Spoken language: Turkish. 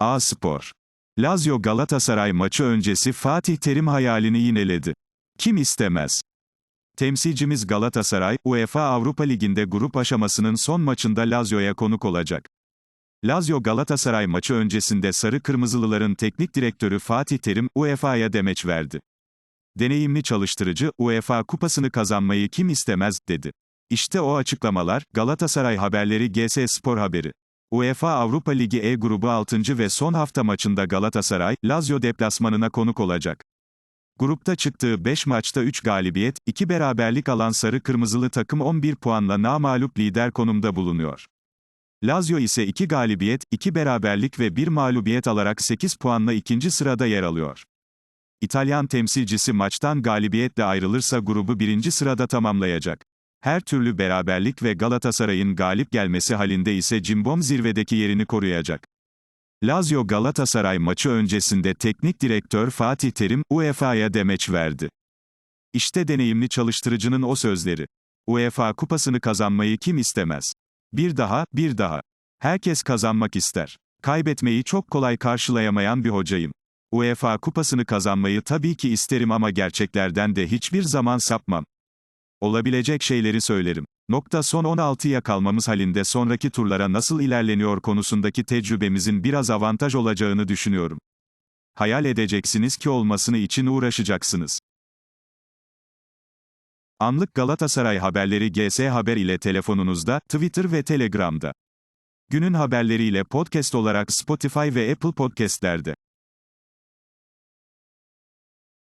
A Spor. Lazio Galatasaray maçı öncesi Fatih Terim hayalini yineledi. Kim istemez? Temsilcimiz Galatasaray, UEFA Avrupa Ligi'nde grup aşamasının son maçında Lazio'ya konuk olacak. Lazio Galatasaray maçı öncesinde Sarı Kırmızılıların teknik direktörü Fatih Terim, UEFA'ya demeç verdi. Deneyimli çalıştırıcı, UEFA kupasını kazanmayı kim istemez, dedi. İşte o açıklamalar, Galatasaray haberleri GS Spor haberi. UEFA Avrupa Ligi E grubu 6. ve son hafta maçında Galatasaray, Lazio deplasmanına konuk olacak. Grupta çıktığı 5 maçta 3 galibiyet, 2 beraberlik alan sarı kırmızılı takım 11 puanla namağlup lider konumda bulunuyor. Lazio ise 2 galibiyet, 2 beraberlik ve 1 mağlubiyet alarak 8 puanla ikinci sırada yer alıyor. İtalyan temsilcisi maçtan galibiyetle ayrılırsa grubu birinci sırada tamamlayacak. Her türlü beraberlik ve Galatasaray'ın galip gelmesi halinde ise Cimbom zirvedeki yerini koruyacak. Lazio Galatasaray maçı öncesinde teknik direktör Fatih Terim, UEFA'ya demeç verdi. İşte deneyimli çalıştırıcının o sözleri. UEFA kupasını kazanmayı kim istemez? Bir daha, bir daha. Herkes kazanmak ister. Kaybetmeyi çok kolay karşılayamayan bir hocayım. UEFA kupasını kazanmayı tabii ki isterim ama gerçeklerden de hiçbir zaman sapmam. Olabilecek şeyleri söylerim. Nokta son 16'ya kalmamız halinde sonraki turlara nasıl ilerleniyor konusundaki tecrübemizin biraz avantaj olacağını düşünüyorum. Hayal edeceksiniz ki olmasını için uğraşacaksınız. Anlık Galatasaray haberleri GS Haber ile telefonunuzda, Twitter ve Telegram'da. Günün haberleriyle podcast olarak Spotify ve Apple Podcast'lerde.